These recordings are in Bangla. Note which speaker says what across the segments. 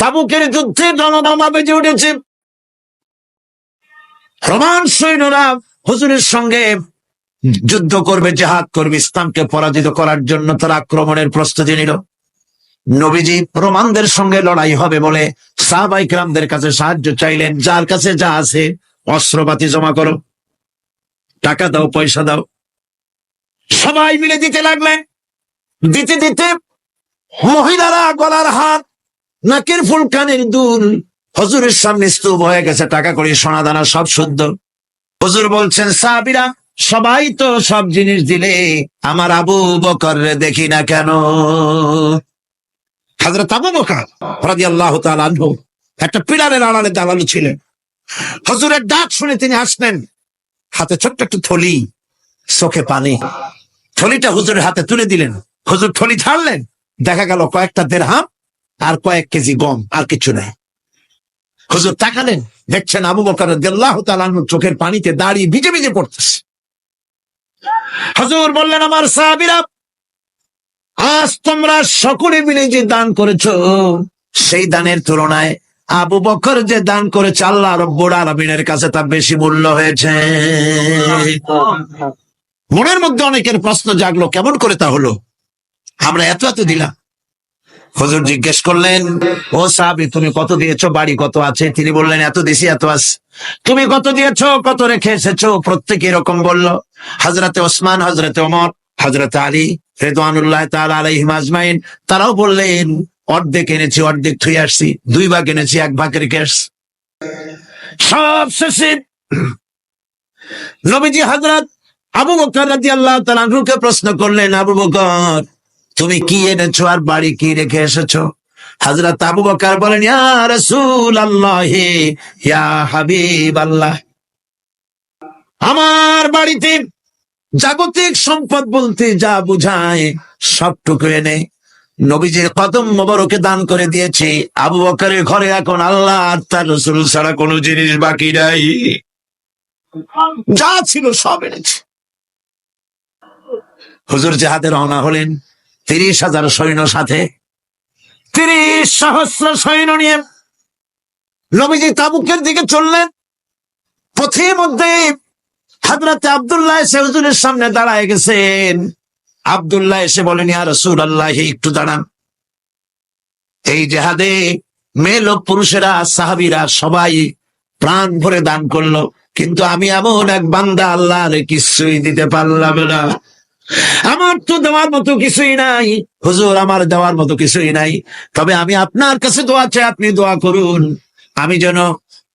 Speaker 1: তাবুকের যুদ্ধে জনদমা বেজে উঠেছে। রোমান সৈন্যরা হুজুরের সঙ্গে যুদ্ধ করবে, জেহাদ করবে, ইসলামকে পরাজিত করার জন্য তারা আক্রমণের প্রস্তুতি নিল। নবীজি রোমানদের সঙ্গে লড়াই হবে বলে সাহাবাইকরামদের কাছে সাহায্য চাইলেন, যার কাছে যা আছে, অস্ত্রপাতি জমা করো, টাকা দাও, পয়সা দাও। সবাই মিলে দিতে লাগলেন। দিতে দিতে মহিলারা গলার হাত নাকের ফুল কানের দুল। হজুরের সামনে স্তূপ হয়ে গেছে, টাকা করি সোনা দানা সব শুদ্ধ। হজুর বলছেন, সাহাবিরা, সবাই তো সব জিনিস দিলে আমার আবু বকর দেখি না কেন? হাজরত আবু একটা পিলারের আড়ালে দালালু ছিলেন। হজুরের ডাক শুনে তিনি আসলেন হাতে ছোট্ট একটু থলি, চোখে পানি। থলিটা হুজুরের হাতে তুলে দিলেন। হুজুর থলি ছাড়লেন দেখা গেল কয়েকটা দেড়হাম আর কয়েক কেজি গম আর কিছু নাই। হুজুর তাকালেন দেখছেন আবু বকর দেল্লাহ চোখের পানিতে দাঁড়িয়ে ভিজে ভিজে পড়তেছে। হুজুর বললেন, আমার সাহাবিরা, আজ তোমরা সকলে মিলে যে দান করেছ, সেই দানের তুলনায় আবু বকর যে দান করেছে, আল্লাহ রব্বুর আলমিনের কাছে তা বেশি মূল্য হয়েছে। মনের মধ্যে অনেকের প্রশ্ন জাগলো, কেমন করে তা হলো? আমরা এত এত দিলাম। হুজুর জিজ্ঞেস করলেন, ও সাহাবি, তুমি কত দিয়েছ? বাড়ি কত আছে? তিনি বললেন, এত দিছি, এত আছে তুমি কত দিয়েছ? কত রেখে এসেছ? প্রত্যেকে এরকম বলল হজরতে ওসমান হজরতে ওমর হজরত আলী রেদওয়ানুল্লাহ আলাইহিম আজমাইন, তারাও বললেন, অর্ধেক এনেছি, অর্ধেক থুই আসছি, দুই ভাগ এনেছি, এক ভাগ রেখে আসছি সব শেষে নবীজি হজরত আবু বকর রাদিয়াল্লাহু তাআলা আনহুকে প্রশ্ন করলেন, আবু বকর তুমি কি এনেছো আর বাড়ি কি রেখে এসেছ? হজরত আবু বকর বলেন আল্লাহ আমার বাড়িতে জাগতিক সম্পদ বলতে যা বুঝায়, সবটুকু এনে নবীজির কদম মোবারকে দান করে দিয়েছি। আবু বকরের ঘরে এখন আল্লাহ আর তার রসুল ছাড়া কোনো জিনিস বাকি নাই। যা ছিল সব এনেছে। হুজুর জাহাদে রওনা হলেন তিরিশ হাজার সৈন্য সাথে। তিরিশ সহস্র সৈন্য নিয়ে নবীজি তাবুকের দিকে চললেন। পথের মধ্যে হাজরাতে আবদুল্লাহ এসে হুজুরের সামনে দাঁড়ায় গেছেন। আবদুল্লাহ এসে বলেন, ইয়া রসুল আল্লাহ একটু দাঁড়ান। এই জেহাদে মেয়ে লোক পুরুষেরা, সাহাবিরা সবাই প্রাণ ভরে দান করল। কিন্তু আমি এমন এক বান্দা, আল্লাহর কিছুই দিতে পারলাম না। আমার তো দেওয়ার মতো কিছুই নাই। হুজুর, আমার দেওয়ার মতো কিছুই নাই। তবে আমি আপনার কাছে দোয়া চাই, আপনি দোয়া করুন। আমি যেন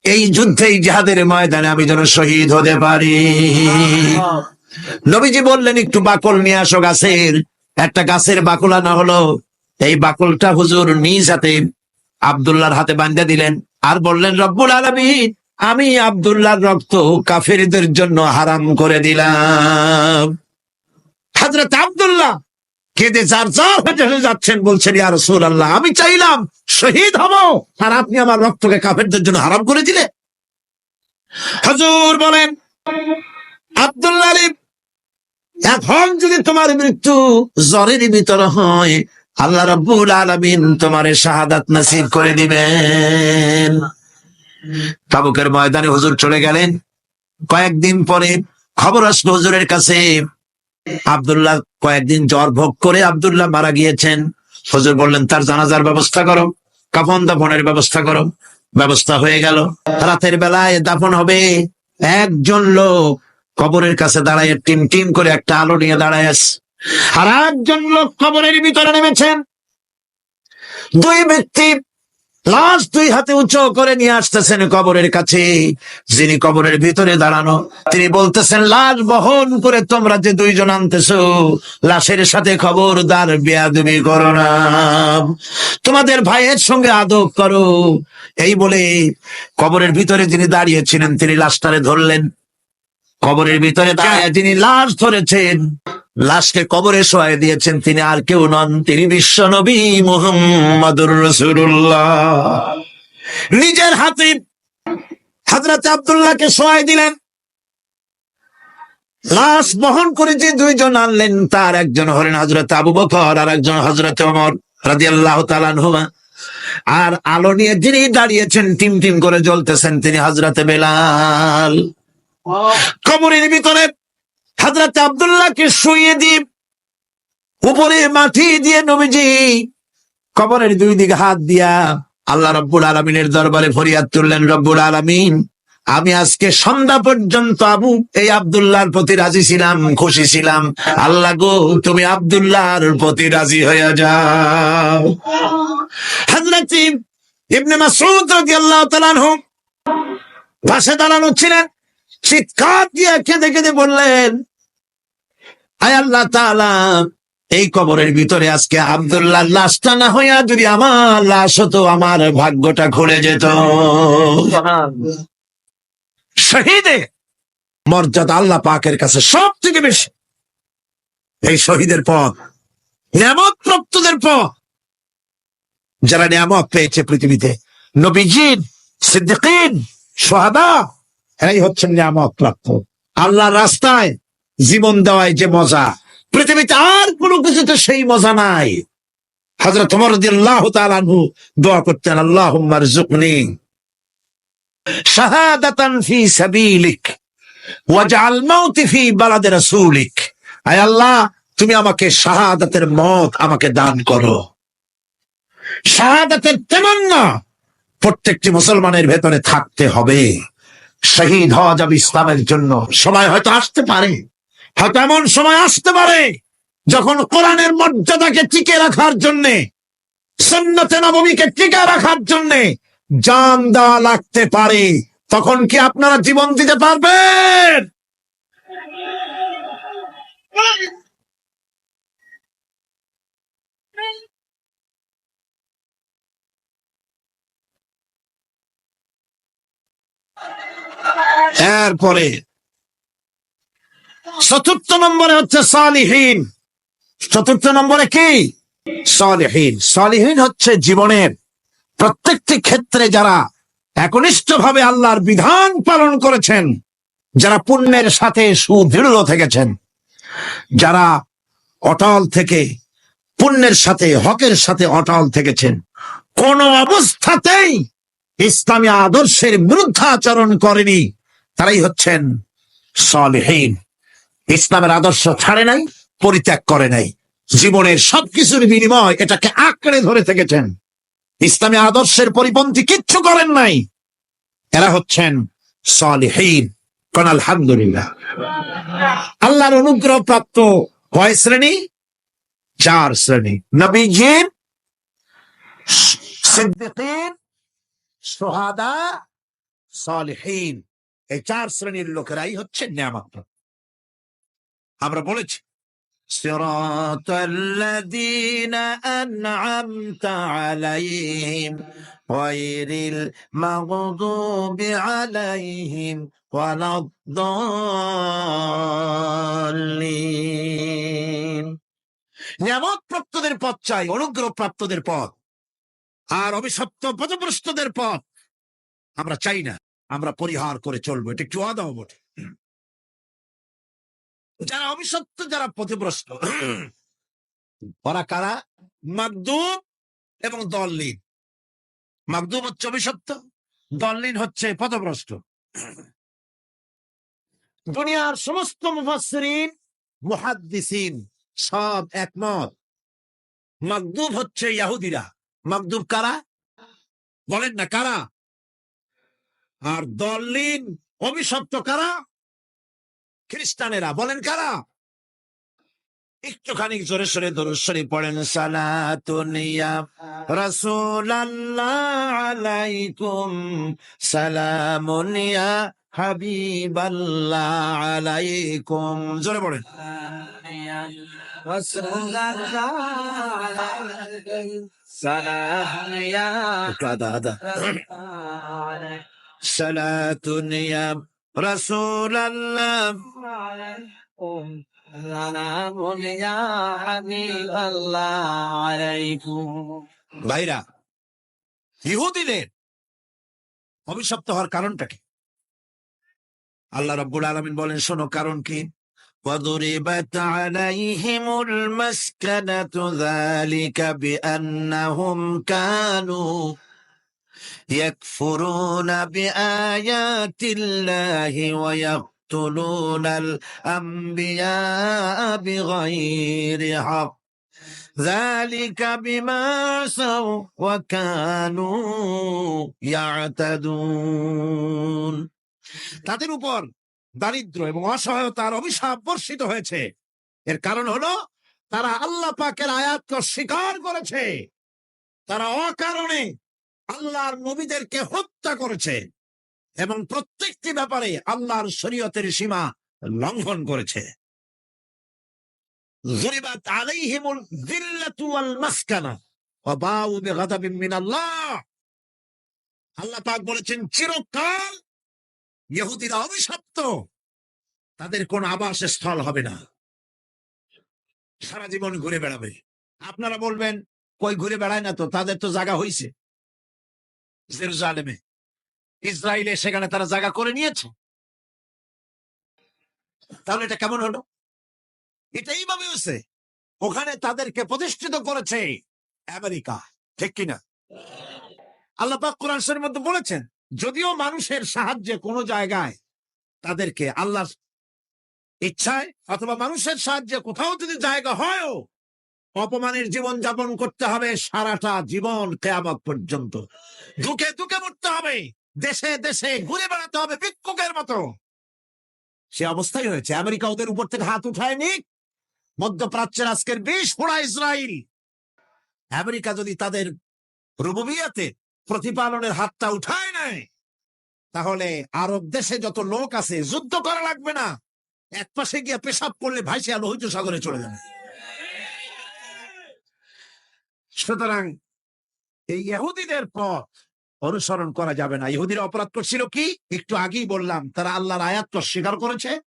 Speaker 1: এই যুদ্ধে জাহাদের ময়দানে আমি যেন শহীদ হতে পারি। নবীজি বললেন, একটু বাকল নিয়ে আসো গাছের। একটা গাছের বাকল আনা হলো। এই বাকলটা হুজুর নিজ হাতে আবদুল্লাহর হাতে বান্ধে দিলেন। আর বললেন, রব্বুল আলমিন, আমি আবদুল্লাহর রক্ত কাফেরদের জন্য হারাম করে দিলাম। হাজরত আবদুল্লাহ কেঁদে যার যার হয়ে যাচ্ছেন বলছেন, ইয়া রসুল আল্লাহ আমি চাইলাম শহীদ হব আর আপনি আমার রক্তকে কাফেরদের জন্য হারাম করে দিলে। হজুর বলেন, আব্দুল্লাহ এখন যদি তোমার মৃত্যু জ্বরের ভিতর হয়, আল্লাহ রব্বুল আলমিন তোমার শাহাদাত নসিব করে দিবেন। তাবুকের ময়দানে হুজুর চলে গেলেন। কয়েকদিন পরে খবর আসলো হুজুরের কাছে আবদুল্লাহ কয়েকদিন জ্বর ভোগ করে আবদুল্লাহ মারা গিয়েছেন। হুজুর বললেন, তার জানাজার ব্যবস্থা করো, কাফন দাফনের ব্যবস্থা করো। ব্যবস্থা হয়ে গেল। রাতের বেলায় দাফন হবে। একজন লোক কবরের কাছে দাঁড়ায়, টিম টিম করে একটা আলো নিয়ে দাঁড়ায় আর একজন লোক কবরের ভিতরে নেমেছেন। দুই ব্যক্তি লাশ দুই হাতে উঁচু করে নিয়ে আসতেছেন কবরের কাছে। যিনি কবরের ভিতরে দাঁড়ানো, তিনি বলতেছেন, লাশ বহন করে তোমরা যে দুইজন আনতেছো, লাশের সাথে খবরদার বেয়াদবি করো না। তোমাদের ভাইয়ের সঙ্গে আদব করো। এই বলে কবরের ভিতরে যিনি দাঁড়িয়েছিলেন, তিনি লাশটারে ধরলেন। কবরের ভিতরে দাঁড়িয়ে যিনি লাশ ধরেছেন লাশকে কবরে শোয়াই দিয়েছেন তিনি আর কেউ নন। তিনি বিশ্ব নবী মোহাম্মদুর রসুল্লাহ নিজের হাতে হাজরত আব্দুল্লাহকে শোয়াই দিলেন। লাশ বহন করে যে দুইজন আনলেন তার একজন হলেন হজরত আবু বকর আর একজন হজরত ওমর রাজি আল্লাহ তালানহুমা আর আলো নিয়ে যিনি দাঁড়িয়েছেন টিম টিম করে জ্বলতেছেন তিনি হাজরাতে বেলাল। কবরের ভিতরে হাজরাতে আবদুল্লাহকে শুয়ে দিয়ে উপরে মাটি দিয়ে নবীজি কবরের দুই দিকে হাত দিয়া আল্লাহ রব্বুল আলমিনের দরবারে ফরিয়াদ তুললেন, রব্বুল আলমিন, আমি আজকে সন্ধ্যা পর্যন্ত আবু, এই আবদুল্লাহর প্রতি রাজি ছিলাম, খুশি ছিলাম। আল্লাহ গো, তুমি আবদুল্লাহর প্রতি রাজি হয়ে যাও। হাজরত ইবনে মাসউদ রাদিয়াল্লাহু তাআলা আনহু পাশে দাঁড়ানো ছিলেন। চিৎকার দিয়ে কেঁদে কেঁদে বললেন, আয় আল্লাহ তাআলা, এই কবরের ভিতরে আজকে আব্দুল্লাহ লাশটা না হইয়া যদি আমার লাশ হতো, আমার ভাগ্যটা খুলে যেত। শহীদে মর্যাদা আল্লাহ পাকের কাছে সব থেকে বেশি। এই শহীদের পথ, নিয়ামত প্রাপ্তদের পথ, যারা নিয়ামত পেয়েছে পৃথিবীতে। নবীজিন, সিদ্দিকিন, সোহাদা এরাই হচ্ছেন নিয়ামত প্রাপ্ত। আল্লাহর রাস্তায় জীবন দেওয়ায় যে মজা। পৃথিবীতে আর কোনো কিছুতে সেই মজা নাই। হজরত তোমার আল্লাহ তালু দোয়া করতেন আল্লাহ আয় আল্লাহ, তুমি আমাকে শাহাদাতের মত আমাকে দান করো। শাহাদাতের তেমান্না প্রত্যেকটি মুসলমানের ভেতরে থাকতে হবে। শহীদ হওয়া যাবে ইসলামের জন্য। সময় হয়তো আসতে পারে। হয়তো এমন সময় আসতে পারে, যখন কোরআনের মর্যাদাকে টিকে রাখার জন্যে সন্ন্যতে নবমীকে টিকে রাখার জন্যে জান দেওয়া লাগতে পারে। তখন কি আপনারা জীবন দিতে পারবেন? এরপরে চতুর্থ নম্বরে হচ্ছে সালিহীন। চতুর্থ নম্বরে কি? সালিহীন। সালিহীন হচ্ছে জীবনের প্রত্যেকটি ক্ষেত্রে যারা একনিষ্ঠ ভাবে আল্লাহর বিধান পালন করেছেন, যারা পুণ্যের সাথে সুদৃঢ় থেকেছেন, যারা অটল থেকে পুণ্যের সাথে, হকের সাথে অটল থেকেছেন, কোন অবস্থাতেই ইসলামী আদর্শের বিরুদ্ধাচরণ করেনি, তারাই হচ্ছেন সলহীন। ইসলামের আদর্শ ছাড়ে নাই, পরিত্যাগ করে নাই। জীবনের সবকিছুর বিনিময় এটাকে আঁকড়ে ধরে থেকেছেন। ইসলামী আদর্শের পরিপন্থী কিচ্ছু করেন নাই, এরা হচ্ছেন সলিহীন। কোন আলহামদুলিল্লাহ। আল্লাহর অনুগ্রহ প্রাপ্ত কয় শ্রেণি, চার শ্রেণি। নবীজিন সিদ্দিকিন সোহাদা সলিহীন এই চার শ্রেণীর লোকেরাই হচ্ছে নিয়ামত আমরা বলেছি صراط الذين أنعمت عليهم غير المغضوب عليهم ولا الضالين নিয়ামত প্রাপ্তদের পথ চাই অনুগ্রহ প্রাপ্তদের পথ আর অভিশপ্ত পথভ্রষ্টদের পথ আমরা চাই না, আমরা পরিহার করে চলবো। এটা একটু আদাও বটে। যারা অভিশপ্ত, যারা পথভ্রষ্ট, ওরা কারা? মাকদুব এবং দললিন মাকদুব হচ্ছে অভিশপ্ত দললিন হচ্ছে পথভ্রষ্ট। দুনিয়ার সমস্ত মুফাসসিরিন, মুহাদ্দিসিন সব একমত। মাকদুব হচ্ছে ইয়াহুদিরা। মাকদুব কারা? বলেন না, কারা? আর দললিন অভিশপ্ত কারা? খ্রিস্টানেরা, বলেন কারা? একটুখানি জোরে সরে দরুশ্বরী পড়েন সালাতুনিয়া রাসূলাল্লাহ আলাইকুম সালামুনিয়া হাবিবাল্লাহ আলাইকুম। জোরে পড়েন। ভাইরা ইহুদিদের অভিশপ্ত হওয়ার কারণটা কি? আল্লাহ রব্বুল আলমিন বলেন শোনো কারণ কি? وضربت عليهم المسكنة ذلك بأنهم كانوا يكفرون بآيات الله ويقتلون الأنبياء بغير حق ذلك بما عصوا وكانوا يعتدون তাদের উপর দারিদ্র এবং অসহায়তার অভিশাপ বর্ষিত হয়েছে। এর কারণ হলো, তারা আল্লাহ পাকের আয়াতকে স্বীকার করেছে। তারা অকারণে আল্লাহর নবীদেরকে হত্যা করেছে এবং প্রত্যেকটি ব্যাপারে আল্লাহর শরীয়তের সীমা লঙ্ঘন করেছে। আল্লাহ পাক বলেছেন, চিরকাল ইহুদিরা অভিশপ্ত। তাদের কোন আবাস স্থল হবে না। সারা জীবন ঘুরে বেড়াবে। আপনারা বলবেন, কই ঘুরে বেড়ায় না তো? তাদের তো জায়গা হইছে জেরুজালেমে। ইসরায়েলে সেখানে তারা জায়গা করে নিয়েছে। তাহলে এটা কেমন হলো? এটা এইভাবে হয়েছে ওখানে তাদেরকে প্রতিষ্ঠিত করেছে আমেরিকা। ঠিক কিনা? আল্লাহ পাক কোরআন মধ্যে বলেছেন যদিও মানুষের সাহায্যে কোনো জায়গায় তাদেরকে আল্লাহ ইচ্ছায় অথবা মানুষের সাহায্যে কোথাও যদি জায়গা হয়ও অপমানের জীবন যাপন করতে হবে সারাটা জীবন কেয়ামত পর্যন্ত। দুঃখে দুঃখে মরতে হবে, দেশে দেশে ঘুরে বেড়াতে হবে ভিক্ষুকের মতো। সে অবস্থাই হয়েছে আমেরিকা ওদের উপর থেকে হাত উঠায়নি মধ্যপ্রাচ্যের আজকের বিষ ফোড়া ইসরায়েল আমেরিকা যদি তাদের রুবুবিয়াতে প্রতিপালনের হাতটা উঠায় নেয় তাহলে আরব দেশে যত লোক আছে, যুদ্ধ করা লাগবে না। এক পাশে গিয়ে পেশাব করলে ভাইসিয়া লোহিত সাগরে চলে যাবে। সুতরাং এই ইহুদিদের পথ অনুসরণ করা যাবে না। ইহুদিরা অপরাধ করছিল কি? একটু আগেই বললাম, তারা আল্লাহর আয়াত স্বীকার করেছে,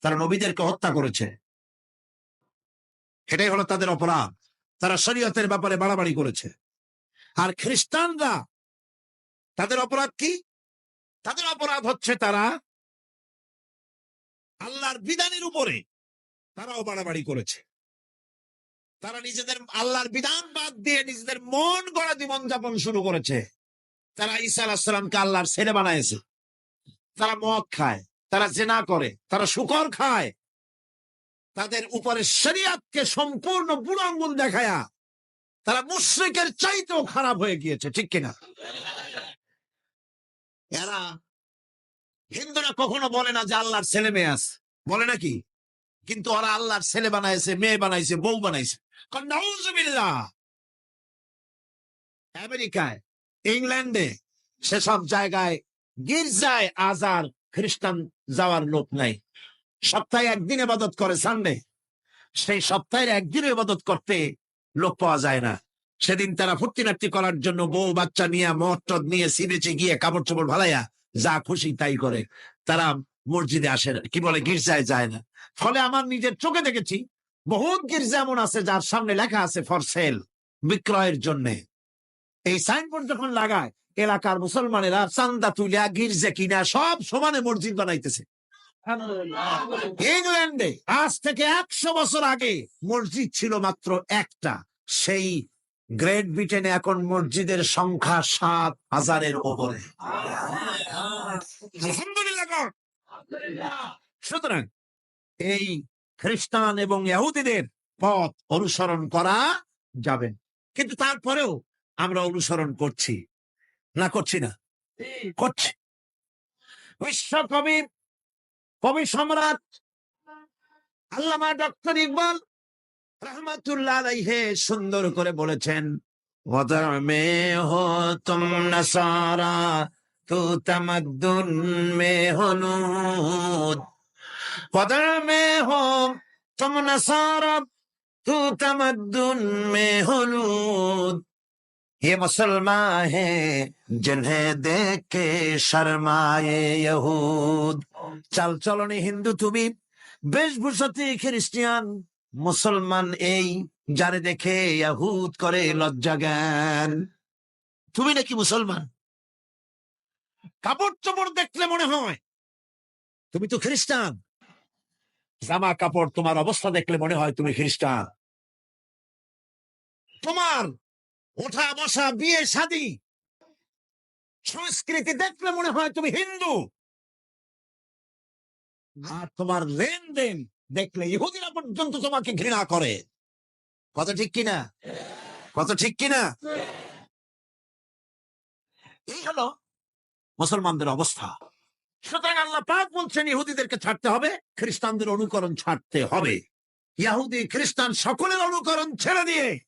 Speaker 1: তারা নবীদেরকে হত্যা করেছে। এটাই হলো তাদের অপরাধ। তারা শরীয়তের ব্যাপারে বাড়াবাড়ি করেছে। আর খ্রিস্টানরা তাদের অপরাধ কি? তাদের অপরাধ হচ্ছে তারা আল্লাহর বিধানের উপরে তারাও বাড়াবাড়ি করেছে। তারা নিজেদের আল্লাহর বিধান বাদ দিয়ে নিজেদের মন গড়া জীবন যাপন শুরু করেছে। তারা ঈসা আলাহিসামকে আল্লাহর ছেলে বানাইছে। তারা মদ খায়, তারা জেনা করে, তারা শুকর খায়। তাদের উপরে শরিয়াতকে সম্পূর্ণ বুড়ো আঙ্গুল দেখায়া তারা মুশ্রিকের চাইতেও খারাপ হয়ে গিয়েছে, ঠিক কিনা? এরা হিন্দুরা কখনো বলে না যে আল্লাহর ছেলে মেয়ে আছে। বলে নাকি? কিন্তু ওরা আল্লাহর ছেলে বানাইছে, মেয়ে বানাইছে, বউ বানাইছে। আমেরিকায়, ইংল্যান্ডে সেসব জায়গায় গির্জায় আজার খ্রিস্টান যাওয়ার লোক নাই। সপ্তাহে একদিন এবাদত করে, সানডে। সেই সপ্তাহের একদিন ইবাদত করতে লোক পাওয়া যায় না। সেদিন তারা ফুর্তি করার জন্য বউ বাচ্চা নিয়ে মদ টদ নিয়ে সিবেচে গিয়ে কাপড় চোপড় ভালাইয়া যা খুশি তাই করে। তারা মসজিদে আসে না। কি বলে? গির্জায় যায় না। ফলে আমার নিজের চোখে দেখেছি, বহুত গির্জা এমন আছে যার সামনে লেখা আছে, ফর সেল বিক্রয়ের জন্যে। এই সাইনবোর্ড যখন লাগায়, এলাকার মুসলমানেরা চান্দা তুলিয়া গির্জা কিনা সব সমানে মসজিদ বানাইতেছে। ইংল্যান্ডে আজ থেকে একশো বছর আগে মসজিদ ছিল মাত্র একটা, সেই গ্রেট ব্রিটেনে এখন মসজিদের সংখ্যা সাত হাজারের ওপরে সুতরাং এই খ্রিস্টান এবং ইহুদিদের পথ অনুসরণ করা যাবে। কিন্তু তারপরেও আমরা অনুসরণ করছি। না করছি না। করছি। বিশ্বকবি কবি সম্রাট, আল্লামা ডক্টর ইকবাল রহমাতুল্লাহ আলাইহে সুন্দর করে বলেছেন ওদর মে হো তুম নসারা তু তমদ্দুন মে হনুদ ওদর মে হো তুম নসারা তু তমদ্দুন মে হনুদ ये मुसलमान है जिन्हें देख के शर्माए यहूद চাল চলনে হিন্দু তুমি বেশভূষাতে খ্রিস্টিয়ান মুসলমান এই যারে দেখে ইয়াহুদ করে লজ্জা জ্ঞান। তুমি নাকি মুসলমান? কাপড় চোপড় দেখলে মনে হয় তুমি তো খ্রিস্টান। জামা কাপড় তোমার অবস্থা দেখলে মনে হয় তুমি খ্রিস্টান। তোমার ওঠা বসা, বিয়ে, শাদী, সংস্কৃতি দেখলে মনে হয় তুমি হিন্দু। আর তোমার লেনদেন দেখলে ইহুদিরা পর্যন্ত তোমাকে ঘৃণা করে। কত ঠিক কিনা? কত ঠিক কিনা? এই হলো মুসলমানদের অবস্থা। সুতরাং আল্লাহ পাক বলছেন, ইহুদিদেরকে ছাড়তে হবে, খ্রিস্টানদের অনুকরণ ছাড়তে হবে। ইহুদি খ্রিস্টান সকলের অনুকরণ ছেড়ে দিয়ে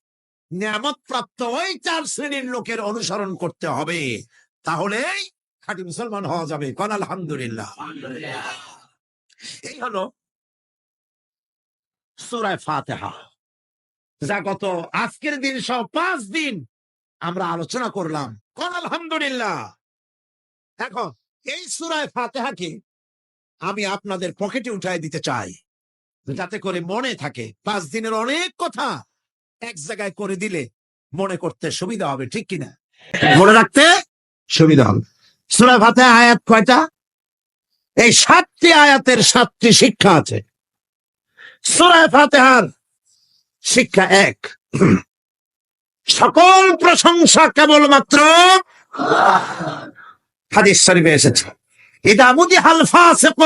Speaker 1: নিয়ামত প্রাপ্ত ওই চার শ্রেণির লোকের অনুসরণ করতে হবে। তাহলেই খাঁটি মুসলমান হওয়া যাবে। কন আলহামদুলিল্লাহ। এই হলো সুরায় ফাতেহা। যা গত আজকের দিন সহ পাঁচ দিন আমরা আলোচনা করলাম। কন আলহামদুলিল্লাহ। এখন এই সুরায় ফাতেহাকে আমি আপনাদের পকেটে উঠাই দিতে চাই। যাতে করে মনে থাকে, পাঁচ দিনের অনেক কথা এক জায়গায় করে দিলে মনে করতে সুবিধা হবে, ঠিক কিনা? মনে রাখতে সুবিধা হবে। সুরায় ফাতেহা আয়াত কয়টা? এই সাতটি আয়াতের সাতটি শিক্ষা আছে। সুরায় ফাতেহার শিক্ষা এক। সকল প্রশংসা কেবলমাত্র হাদিস শরীফে এসেছে। ইদা মুদি হাল ফাসিক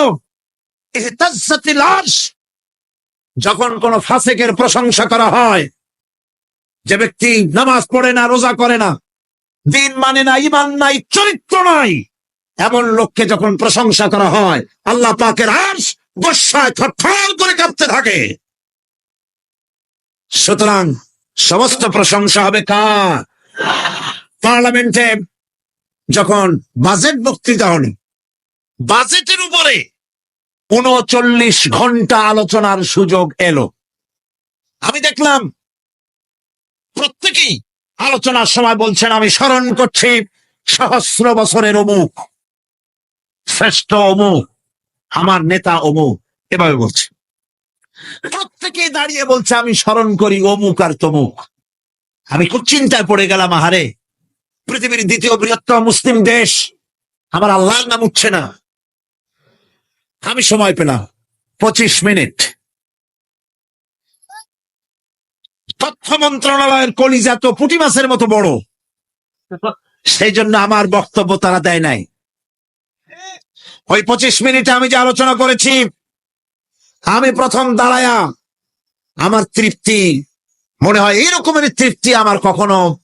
Speaker 1: যখন কোন ফাসিকের প্রশংসা করা হয়, যে ব্যক্তি নামাজ পড়ে না, রোজা করে না, দিন মানে না ইমান নাই, চরিত্র নাই, এমন লোককে যখন প্রশংসা করা হয়, আল্লাহ পাকের আর্শ গোসায় থরথর করে কাঁপতে থাকে। সুতরাং সমস্ত প্রশংসা হবে কার? পার্লামেন্টে যখন বাজেট বক্তৃতা হল, বাজেটের উপরে উনচল্লিশ ঘণ্টা আলোচনার সুযোগ এলো। আমি দেখলাম, প্রত্যেকেই আলোচনার সময় বলছেন, আমি স্মরণ করছি সহস্র বছরের অমুক, শ্রেষ্ঠ অমুক আমার নেতা অমুক, এভাবে বলছে। প্রত্যেকে দাঁড়িয়ে বলছে, আমি স্মরণ করি অমুক আর তমুক। আমি খুব চিন্তায় পড়ে গেলাম, আহারে। পৃথিবীর দ্বিতীয় বৃহত্তম মুসলিম দেশ, আমার আল্লাহর নাম উঠছে না। আমি সময় পেলাম, পঁচিশ মিনিট। তথ্য মন্ত্রণালয়ের কলিজা তো পুঁটি মাছের মতো বড়। সেই জন্য আমার বক্তব্য তারা দেয় নাই। ওই পঁচিশ মিনিটে আমি যে আলোচনা করেছি আমি প্রথম দাঁড়ায়া আমার তৃপ্তি মনে হয় এই রকমের তৃপ্তি আমার কখনো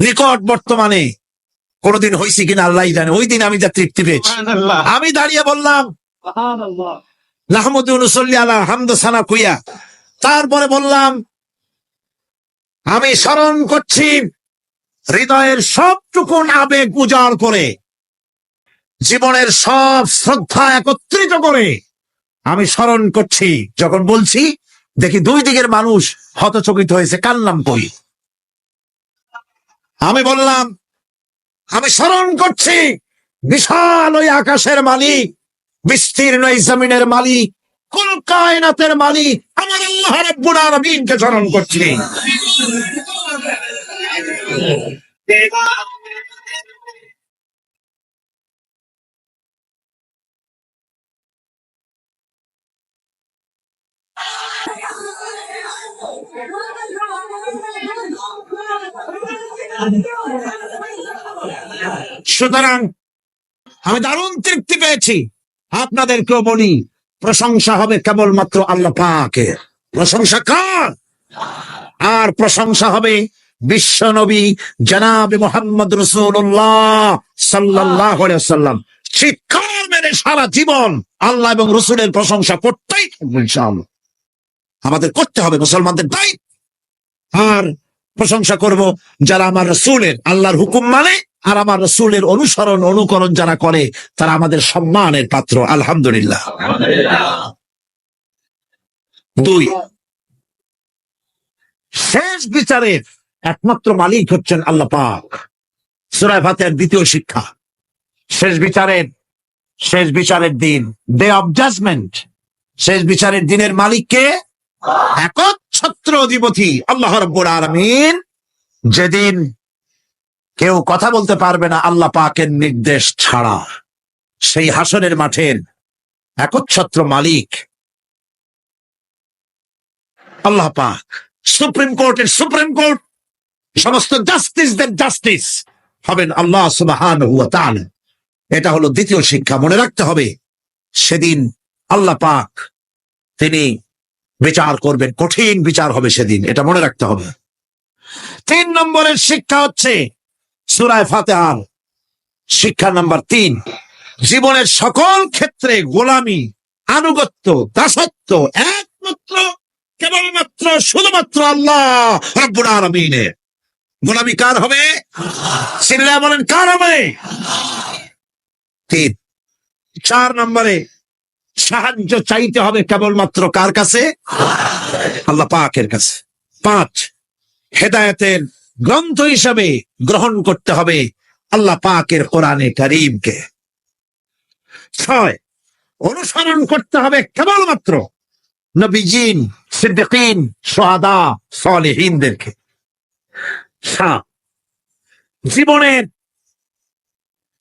Speaker 1: নিকট বর্তমানে কোনোদিন হয়েছে কিনা আল্লাহ জানে। ওই দিন আমি যা তৃপ্তি পেয়েছি। আমি দাঁড়িয়ে বললাম কুইয়া। তারপরে বললাম আমি স্মরণ করছি হৃদয়ের সবটুকুন আবেগ উজাড় করে জীবনের সব শ্রদ্ধা একত্রিত করে আমি স্মরণ করছি, যখন বলছি, দেখি দুই দিকের মানুষ হতচকিত হয়েছে কান্নাম কই? আমি বললাম, আমি স্মরণ করছি, বিশাল ওই আকাশের মালিক, বিস্তীর্ণ এই জমিনের মালিক কোন কায়নাতের মালিক, আমার আল্লাহ রাব্বুল আলামিনকে স্মরণ করছি। সুতরাং আমি দারুণ তৃপ্তি পেয়েছি। আপনাদেরকেও বলি প্রশংসা হবে কেবলমাত্র আল্লাহ পাকে। প্রশংসা কার? আর প্রশংসা হবে বিশ্ব নবী জনাব মোহাম্মদ রসুল্লাহ সাল্লাহ সাল্লাম শিক্ষার মেরে সারা জীবন আল্লাহ এবং রসুলের প্রশংসা করতেই থাকব ইনশাআল্লাহ। আমাদের করতে হবে, মুসলমানদের দায়িত্ব। আর প্রশংসা করব যারা আমার রসুলের, আল্লাহর হুকুম মানে আর আমার রসুলের অনুসরণ, অনুকরণ যারা করে, তারা আমাদের সম্মানের পাত্র, আলহামদুলিল্লাহ। দুই, শেষ বিচারের একমাত্র মালিক হচ্ছেন আল্লাহ পাক। সুরায় ফাতের দ্বিতীয় শিক্ষা। শেষ বিচারের শেষ বিচারের দিন ডে অফ জাজমেন্ট শেষ বিচারের দিনের মালিককে একচ্ছত্র অধিপতি আল্লাহ রব্বুল আলামিন। যেদিন কেউ কথা বলতে পারবে না আল্লাহ পাকের নির্দেশ ছাড়া। সেই হাসনের মাঠের একচ্ছত্র মালিক আল্লাহ পাক, সুপ্রিম কোর্টের সুপ্রিম কোর্ট, সমস্ত জাস্টিসদের জাস্টিস হবেন আল্লাহ সুবহানাহু ওয়া তাআলা। এটা হলো দ্বিতীয় শিক্ষা, মনে রাখতে হবে। সেদিন আল্লাহ পাক তিনি বিচার করবেন, কঠিন বিচার হবে সেদিন, এটা মনে রাখতে হবে। তিন নম্বরের শিক্ষা হচ্ছে সুরায় ফাতেহার শিক্ষা নাম্বার তিন। জীবনের সকল ক্ষেত্রে গোলামি, আনুগত্য, দাসত্ব একমাত্র, কেবলমাত্র, শুধুমাত্র আল্লাহ গোলামি কার হবে? বলেন, কার হবে? তিন। চার নম্বরে সাহায্য চাইতে হবে কেবলমাত্র কার কাছে? আল্লাহ পাকের কাছে। পাঁচ, হেদায়তের গ্রন্থ হিসাবে গ্রহণ করতে হবে আল্লাহ পাকের কোরআনে করিমকে। ছয়, অনুসরণ করতে হবে কেবলমাত্র নবীজিন, সিদ্দিকিন, সোহাদা, সলেহীনদেরকে। সাত, জীবনের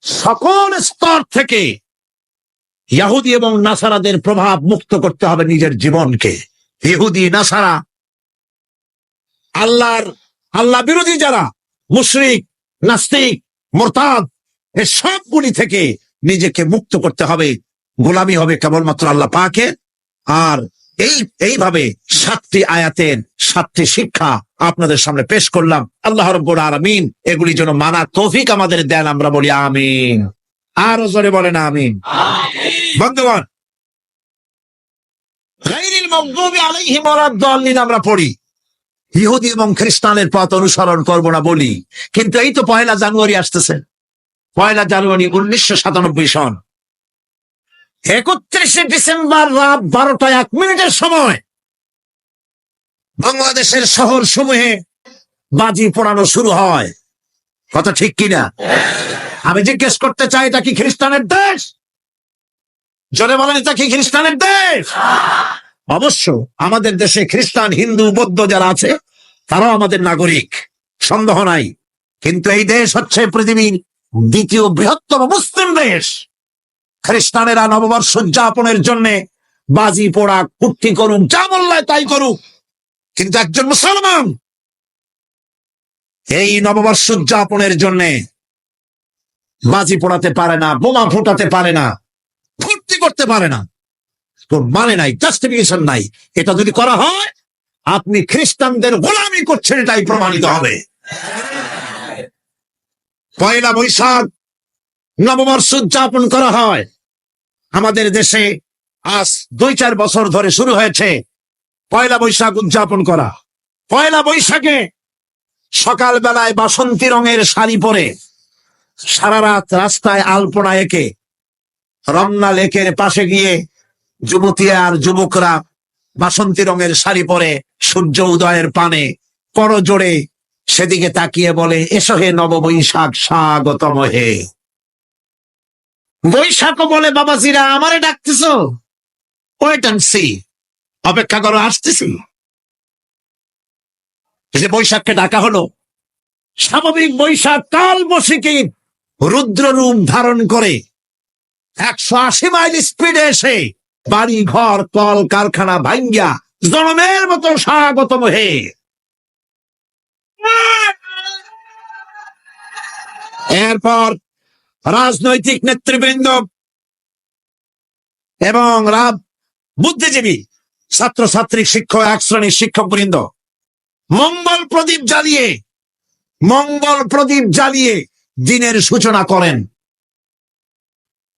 Speaker 1: সকল স্তর থেকে ইয়াহুদি এবং নাসারাদের প্রভাব মুক্ত করতে হবে নিজের জীবনকে। ইহুদি, নাসারা, আল্লাহর, আল্লাহ বিরোধী যারা, মুশরিক, নাস্তিক, মোরতাদ, এ সবগুলি থেকে নিজেকে মুক্ত করতে হবে। গোলামি হবে কেবলমাত্র আল্লাহ পাকে। আর এই, এইভাবে সাতটি আয়াতের সাতটি শিক্ষা আপনাদের সামনে পেশ করলাম। আল্লাহ রব্বুল আলামিন এগুলি যেন মানা তৌফিক আমাদের দেন, আমরা বলি আমিন। আরও জোরে বলেন আমিন। বন্ধুগণ আমরা পড়ি। ইহুদি এবং খ্রিস্টানের পথ অনুসরণ করব না বলি। কিন্তু এই তো পয়লা জানুয়ারি আসতেছে। পয়লা জানুয়ারি উনিশশো সাতানব্বই সন। একত্রিশে ডিসেম্বর রাত বারোটা এক মিনিটের সময় বাংলাদেশের শহর সমূহে বাজি পোড়ানো শুরু হয়। কথা ঠিক কিনা? আমি জিজ্ঞেস করতে চাই, এটা কি খ্রিস্টানের দেশ? জনে বলেন, এটা কি খ্রিস্টানের দেশ? অবশ্য আমাদের দেশে খ্রিস্টান, হিন্দু, বৌদ্ধ যারা আছে, তারাও আমাদের নাগরিক। সন্দেহ নাই। কিন্তু এই দেশ হচ্ছে পৃথিবীর দ্বিতীয় বৃহত্তম মুসলিম দেশ। খ্রিস্টানেরা নববর্ষ উদযাপনের জন্য বাজি পোড়া কুর্তি করুক, যা বললায় তাই করুক। কিন্তু একজন মুসলমান এই নববর্ষ উদযাপনের জন্য বাজি পোড়াতে পারে না, বোমা ফুটাতে পারে না, ফুর্তি করতে পারে না। কোন মানে নাই জাস্টিফিকেশন নাই। এটা যদি করা হয়, আপনি খ্রিস্টানদের গোলামি করছেন, এটাই প্রমাণিত হবে। পয়লা বৈশাখ নববর্ষ উদযাপন করা হয়। আমাদের দেশে আজ দুই চার বছর ধরে শুরু হয়েছে পয়লা বৈশাখ উদযাপন করা। পয়লা বৈশাখে সকাল বেলায় বাসন্তী রঙের শাড়ি পরে সারা রাত রাস্তায় আলপনা এঁকে রমনা লেকের পাশে গিয়ে যুবতী আর যুবকরা বাসন্তী রঙের শাড়ি পরে সূর্য উদয়ের পানে পর জোরে সেদিকে তাকিয়ে বলে, এসো হে নব বৈশাখ স্বাগতম হে। বৈশাখ বলে, বাবাজিরা, আমারে ডাকতেছ? ওয়েট অ্যান্ড সি অপেক্ষা করো, আসতেছি। যে বৈশাখকে ডাকা হলো স্বাভাবিক বৈশাখ কাল বসিকে রুদ্র রূপ ধারণ করে একশো আশি মাইল স্পিডে এসে বাড়ি ঘর কল, কারখানা ভাঙ্গিয়া জনমের মতো স্বাগতম হে এরপর রাজনৈতিক নেতৃবৃন্দ এবং বুদ্ধিজীবী, ছাত্রছাত্রী, শিক্ষক, এক শ্রেণির শিক্ষক বৃন্দ মঙ্গল প্রদীপ জ্বালিয়ে, মঙ্গল প্রদীপ জ্বালিয়ে দিনের সূচনা করেন।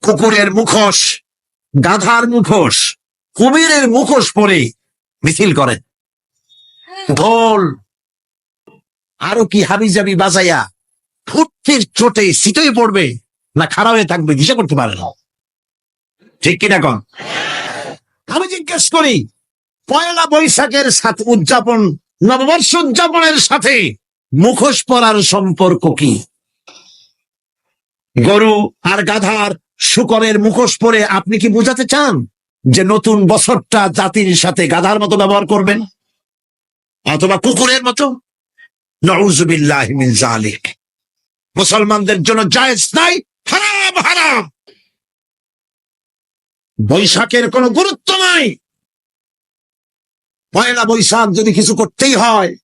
Speaker 1: কুকুরের মুখোশ, গাধার মুখোশ, কুমিরের মুখোশ পরে মিছিল করেন। ঢোল, আরও কি হাবিজাবি বাজাইয়া ফুটতির চোটে সিটই পড়বে না খারাপ হয়ে থাকবে দিশা করতে পারে না। ঠিক কিনা কন? আমি জিজ্ঞেস করি, পয়লা বৈশাখের সাথে উদযাপন নববর্ষ উদযাপনের সাথে মুখোশ পরার সম্পর্ক কি? গরু আর গাধার শুকরের মুখোশ পরে আপনি কি বোঝাতে চান যে নতুন বছরটা জাতির সাথে গাধার মতো ব্যবহার করবেন? অথবা কুকুরের মতো? নউজুবিল্লাহ জালিক মুসলমানদের জন্য জায়েজ নাই, হারাম হারাম। বৈশাখের কোনো গুরুত্ব নাই। পয়লা বৈশাখ যদি কিছু করতেই হয়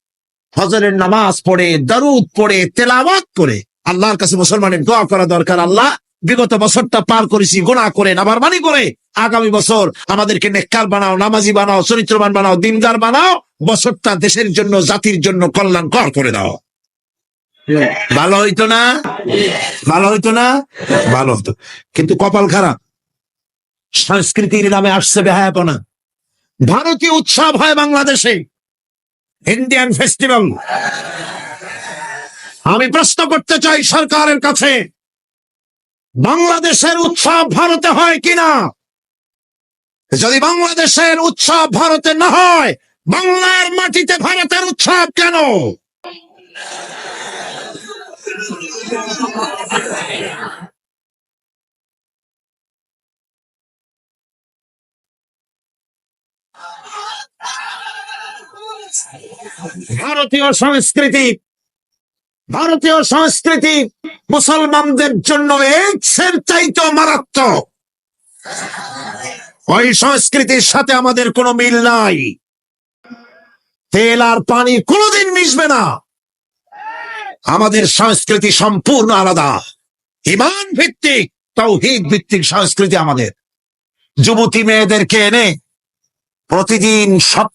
Speaker 1: হজরের নামাজ পড়ে, দারুদ পড়ে, তেলাওয়াত করে, আল্লাহর কাছে মুসলমানের দোয়া করা দরকার, আল্লাহ বিগত বছরটা পার করেছি গোনা করে নাবারমানি করে, আগামী বছর আমাদেরকে নেককার বানাও, নামাজি বানাও, চরিত্রবান বানাও, দিনদার বানাও, বছরটা দেশের জন্য, জাতির জন্য কল্যাণকর করে দাও। ভালো হইতো না? ভালো হইতো না? ভালো হতো। কিন্তু কপাল খারাপ। সংস্কৃতির নামে আসছে বেহায়াপনা। ভারতীয় উৎসব হয় বাংলাদেশে। ইন্ডিয়ান ফেস্টিভ্যাল আমি প্রশ্ন করতে চাই সরকারের কাছে, বাংলাদেশের উৎসব ভারতে হয় কিনা? যদি বাংলাদেশের উৎসব ভারতে না হয়, বাংলার মাটিতে ভারতের উৎসব কেন? ভারতীয় সংস্কৃতি ভারতীয় সংস্কৃতি মুসলমানদের জন্য এইডসের চাইতে মারাত্মক। ওই সংস্কৃতির সাথে আমাদের কোনো মিল নাই। তেল আর পানি কোনোদিন মিশবে না। আমাদের সংস্কৃতি সম্পূর্ণ আলাদা। ইমান ভিত্তিক, তৌহিদ ভিত্তিক সংস্কৃতি আমাদের। যুবতী মেয়েদেরকে এনে প্রতিদিন সব